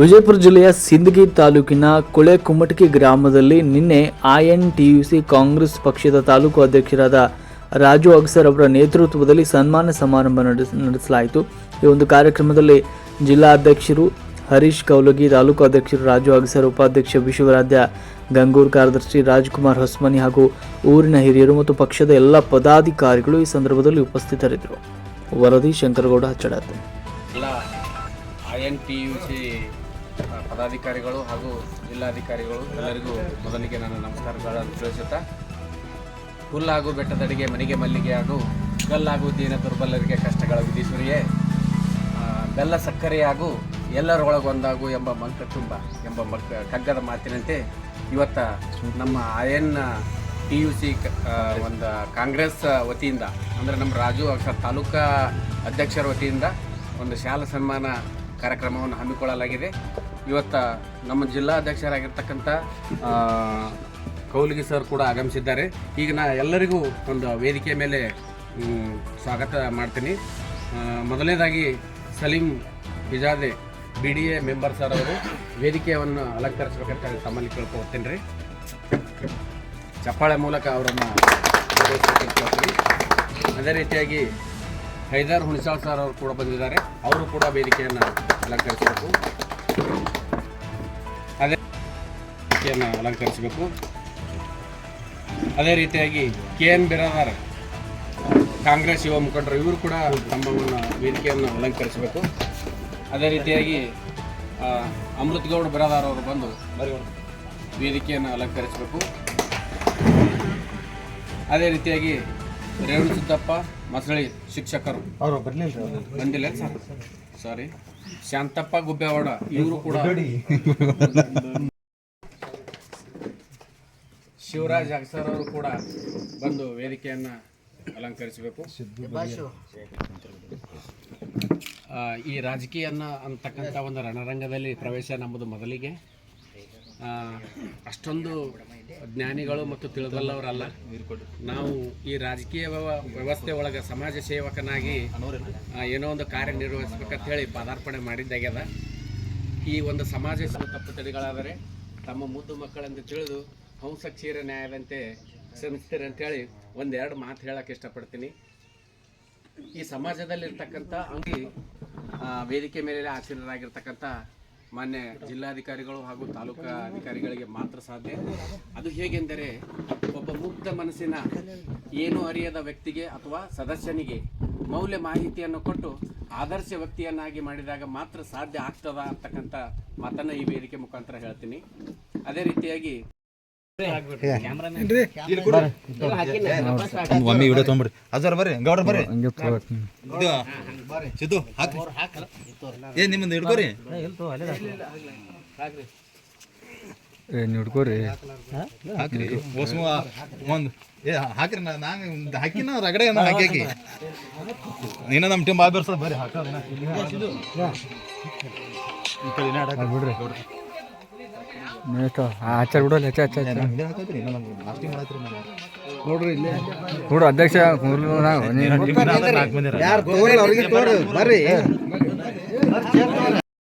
ವಿಜಯಪುರ ಜಿಲ್ಲೆಯ ಸಿಂದಗಿ ತಾಲೂಕಿನ ಕೊಳೆ ಕುಮಟಕಿ ಗ್ರಾಮದಲ್ಲಿ ನಿನ್ನೆ ಐಎನ್ಟಿಯುಸಿ ಕಾಂಗ್ರೆಸ್ ಪಕ್ಷದ ತಾಲೂಕು ಅಧ್ಯಕ್ಷರಾದ ರಾಜು ಅಗ್ಸರ್ ಅವರ ನೇತೃತ್ವದಲ್ಲಿ ಸನ್ಮಾನ ಸಮಾರಂಭ ನಡೆಸ, ನಡೆಸಲಾಯಿತು. ಈ ಒಂದು ಕಾರ್ಯಕ್ರಮದಲ್ಲಿ ಜಿಲ್ಲಾಧ್ಯಕ್ಷರು ಹರೀಶ್ ಕೌಲಗಿ, ತಾಲೂಕು ಅಧ್ಯಕ್ಷರು ರಾಜು ಅಗ್ಸರ್, ಉಪಾಧ್ಯಕ್ಷ ವಿಶ್ವರಾಧ್ಯ ಗಂಗೂರ್, ಕಾರ್ಯದರ್ಶಿ ರಾಜ್ಕುಮಾರ್ ಹೊಸ್ಮನಿ ಹಾಗೂ ಊರಿನ ಹಿರಿಯರು ಮತ್ತು ಪಕ್ಷದ ಎಲ್ಲ ಪದಾಧಿಕಾರಿಗಳು ಈ ಸಂದರ್ಭದಲ್ಲಿ ಉಪಸ್ಥಿತರಿದ್ದರು. ವರದಿ ಶಂಕರಗೌಡ, ಹಚ್ಚಡಾತೆ. ಪದಾಧಿಕಾರಿಗಳು ಹಾಗೂ ಜಿಲ್ಲಾಧಿಕಾರಿಗಳು ಎಲ್ಲರಿಗೂ ಮೊದಲಿಗೆ ನನ್ನ ನಮಸ್ಕಾರಗಳನ್ನು ತಿಳಿಸುತ್ತಾ, ಹುಲ್ಲಾಗು ಬೆಟ್ಟದಡಿಗೆ, ಮನೆಗೆ ಮಲ್ಲಿಗೆ ಹಾಗೂ ಕಲ್ಲಾಗು ದೀನ ದುರ್ಬಲರಿಗೆ ಕಷ್ಟಗಳ ವಿಧಿಸುರಿಯೇ ಬೆಲ್ಲ ಸಕ್ಕರೆ ಹಾಗೂ ಎಲ್ಲರೊಳಗೊಂದಾಗು ಎಂಬ ಮಂಕ ತುಂಬ ಎಂಬ ಮಕ್ಕ ಕಗ್ಗದ ಮಾತಿನಂತೆ ಇವತ್ತ ನಮ್ಮ ಆಯನ್ ಟಿ ಯು ಸಿ ಒಂದು ಕಾಂಗ್ರೆಸ್ ವತಿಯಿಂದ, ಅಂದರೆ ನಮ್ಮ ರಾಜು ಅಕ್ಷರ್ ತಾಲೂಕಾ ಅಧ್ಯಕ್ಷರ ವತಿಯಿಂದ ಒಂದು ಶಾಲಾ ಸನ್ಮಾನ ಕಾರ್ಯಕ್ರಮವನ್ನು ಹಮ್ಮಿಕೊಳ್ಳಲಾಗಿದೆ. ಇವತ್ತ ನಮ್ಮ ಜಿಲ್ಲಾಧ್ಯಕ್ಷರಾಗಿರ್ತಕ್ಕಂಥ ಕೌಲಿಗಿ ಸರ್ ಕೂಡ ಆಗಮಿಸಿದ್ದಾರೆ. ಈಗ ನಾ ಎಲ್ಲರಿಗೂ ಒಂದು ವೇದಿಕೆ ಮೇಲೆ ಸ್ವಾಗತ ಮಾಡ್ತೀನಿ. ಮೊದಲನೇದಾಗಿ Salim Bijade B D A member sir ಅವರು ವೇದಿಕೆಯನ್ನು ಅಲಂಕರಿಸಬೇಕಂತ ತಮ್ಮಲ್ಲಿ ಕೇಳ್ಕೊಳ್ತೀನಿ ರೀ. ಚಪ್ಪಾಳೆ ಮೂಲಕ ಅವರನ್ನು ಅದೇ ರೀತಿಯಾಗಿ ಹೈದರ್ ಹುಣಸಾಳ್ ಸರ್ ಅವರು ಕೂಡ ಬಂದಿದ್ದಾರೆ. ಅವರು ಕೂಡ ವೇದಿಕೆಯನ್ನು ಅಲಂಕರಿಸಬೇಕು. ವೇದಿಕೆಯನ್ನು ಅಲಂಕರಿಸಬೇಕು. ಅದೇ ರೀತಿಯಾಗಿ ಕೆ ಎನ್ ಬಿರಾದಾರ್ ಕಾಂಗ್ರೆಸ್ ಯುವ ಮುಖಂಡರು ಇವರು ಕೂಡ ತಂಬವನ್ನು ವೇದಿಕೆಯನ್ನು ಅಲಂಕರಿಸಬೇಕು. ಅದೇ ರೀತಿಯಾಗಿ ಅಮೃತ್ ಗೌಡ ಬಿರಾದಾರ್ ಅವರು ಬಂದು ವೇದಿಕೆಯನ್ನು ಅಲಂಕರಿಸಬೇಕು. ಅದೇ ರೀತಿಯಾಗಿ ರೇವಣ ಸಿದ್ದಪ್ಪ ಮಸಳಿ ಶಿಕ್ಷಕರು. ಅವರು ಬರಲಿಲ್ಲ ಬಂದಿಲ್ಲ ಸರ್. ಸಾರಿ ಶಾಂತಪ್ಪ ಗುಬ್ಬೇವಾಡ ಇವರು ಕೂಡ ಶಿವರಾಜ್ ಅಗ್ಸರ್ ಅವರು ಕೂಡ ಬಂದು ವೇದಿಕೆಯನ್ನು ಅಲಂಕರಿಸಬೇಕು. ಈ ರಾಜಕೀಯ ಅಂತಕ್ಕಂಥ ಒಂದು ರಣರಂಗದಲ್ಲಿ ಪ್ರವೇಶ ನಮ್ಮದು ಮೊದಲಿಗೆ. ಅಷ್ಟೊಂದು ಜ್ಞಾನಿಗಳು ಮತ್ತು ತಿಳಿದಲ್ಲವರಲ್ಲ. ನಾವು ಈ ರಾಜಕೀಯ ವ್ಯವಸ್ಥೆ ಒಳಗೆ ಸಮಾಜ ಸೇವಕನಾಗಿ ಏನೋ ಒಂದು ಕಾರ್ಯನಿರ್ವಹಿಸ್ಬೇಕಂತ ಹೇಳಿ ಪದಾರ್ಪಣೆ ಮಾಡಿದ್ದಾಗ್ಯದ. ಈ ಒಂದು ಸಮಾಜ ತಪ್ಪು ತಡೆಗಳಾದರೆ ತಮ್ಮ ಮುದ್ದು ಮಕ್ಕಳೆಂದು ತಿಳಿದು ಹಂಸ ಕ್ಷೀರ ನ್ಯಾಯದಂತೆ ಶ್ರಮಿಸ್ತೀರಿ ಅಂತೇಳಿ ಒಂದೆರಡು ಮಾತು ಹೇಳಕ್ಕೆ ಇಷ್ಟಪಡ್ತೀನಿ. ಈ ಸಮಾಜದಲ್ಲಿರ್ತಕ್ಕಂಥ ಅಂಗಿ ವೇದಿಕೆ ಮೇಲೆ ಆಸೀನರಾಗಿರ್ತಕ್ಕಂಥ ಮಾನ್ಯ ಜಿಲ್ಲಾಧಿಕಾರಿಗಳು ಹಾಗೂ ತಾಲೂಕಾ ಅಧಿಕಾರಿಗಳಿಗೆ ಮಾತ್ರ ಸಾಧ್ಯ. ಅದು ಹೇಗೆಂದರೆ, ಒಬ್ಬ ಮುಕ್ತ ಮನಸ್ಸಿನ ಏನು ಅರಿಯದ ವ್ಯಕ್ತಿಗೆ ಅಥವಾ ಸದಸ್ಯನಿಗೆ ಮೌಲ್ಯ ಮಾಹಿತಿಯನ್ನು ಕೊಟ್ಟು ಆದರ್ಶ ವ್ಯಕ್ತಿಯನ್ನಾಗಿ ಮಾಡಿದಾಗ ಮಾತ್ರ ಸಾಧ್ಯ ಆಗ್ತದ ಅಂತಕ್ಕಂಥ ಮಾತನ್ನು ಈ ವೇದಿಕೆ ಮುಖಾಂತರ ಹೇಳ್ತೀನಿ. ಅದೇ ರೀತಿಯಾಗಿ ಒಮ್ಮೆ ವಿಡಿಯೋ ತೊಗೊಂಬಿಡ್ರಿ ಬರ್ರಿ. ಗೌಡ್ರ ಬರ್ರಿ. ಇದು ಸಿದ್ದು ಹಾಕ್ರಿ. ಏ ನಿಮ್ಮದು ಹಿಡ್ಕೋರಿ. ಹಿಡ್ಕೋರಿ. ಹಾಕ್ರಿ ಒಂದು ಏ ಹಾಕ್ರಿ ನಾ ನಾನು ಒಂದು ಹಾಕಿನ ರಗಡೆ ಅನ್ನ ಹಾಕಿ ಹಾಕಿ. ನೀನ ನಮ್ಮ ಟೀಮ್ ಬಾಯ್ ಬೆರ್ಸೋದು ಬರ್ರಿ ಈ ಗೌಡ್ರ. ಆಚಾರ ಬಿಡೋಲ್ಲ ಹೆಚ್ಚು ಹೆಚ್ಚು ನಾನು ಲಾಸ್ಟಿಂಗ್ ಮಾಡತ್ರಿ ಅಧ್ಯಕ್ಷ ನೀನು. ಯಾರು ಬರ್ರಿ